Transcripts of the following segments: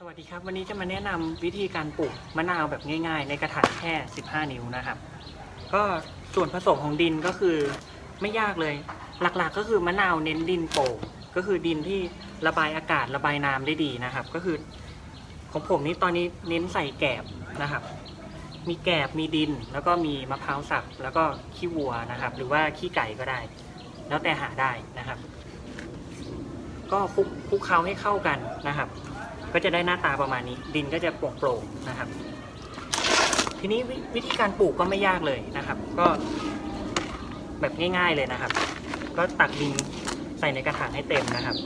สวัสดีครับ วันนี้จะมาแนะนำวิธีการปลูกมะนาวแบบง่าย ๆ ในกระถางแค่ 15 นิ้วนะครับ ก็ส่วนผสมของดินก็คือไม่ยากเลย หลักๆก็คือมะนาวเน้นดินโป่งก็คือดินที่ระบายอากาศระบายน้ำได้ดีนะครับ ก็คือ ของผมนี้ตอนนี้เน้นใส่แกบนะครับ มีแกบมีดินแล้วก็มีมะพร้าวสับแล้วก็ขี้วัวนะครับ หรือว่าขี้ไก่ก็ได้ แล้วแต่หาได้นะครับ ก็คลุกคลุกเคล้าให้เข้ากันนะครับ ก็จะได้หน้าตาประมาณนี้ ดินก็จะโปร่งๆนะครับ ทีนี้วิธีการปลูกก็ไม่ยากเลยนะครับ ก็แบบง่าย ๆเลยนะครับ ก็ตักดินใส่ในกระถางให้เต็มนะครับ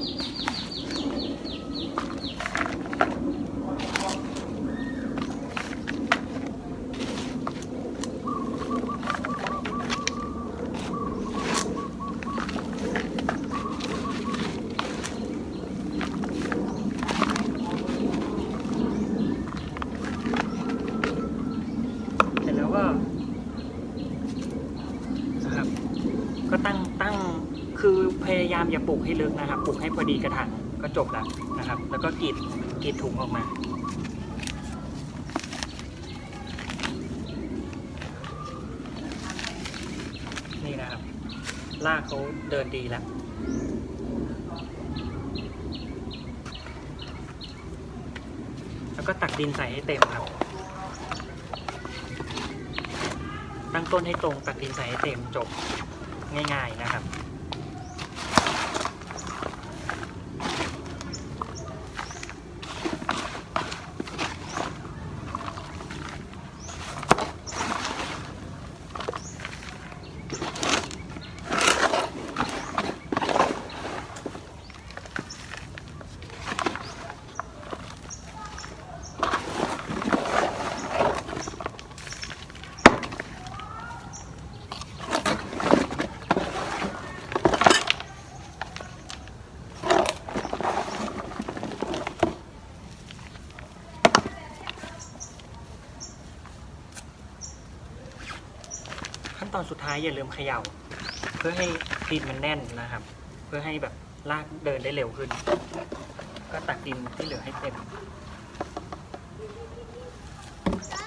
เสร็จแล้วก็นะครับ ก็ตั้งตั้งคือพยายามอย่าปลูกให้ลึกนะครับปลูกให้พอดีกระถางก็จบแล้วนะครับ แล้วก็กรีดกรีดถุงออกมา นี่นะครับลากเขาเดินดีแล้วแล้วก็ตักดินใส่ให้เต็มครับ ตั้งต้นให้ตรงตักดินใส่ให้เต็มจบ ง่าย ๆนะครับ ขั้นตอนสุดท้ายอย่าลืมเขย่า เพื่อให้ดินมันแน่นนะครับ เพื่อให้แบบลากเดินได้เร็วขึ้น ก็ตักดินที่เหลือให้เต็ม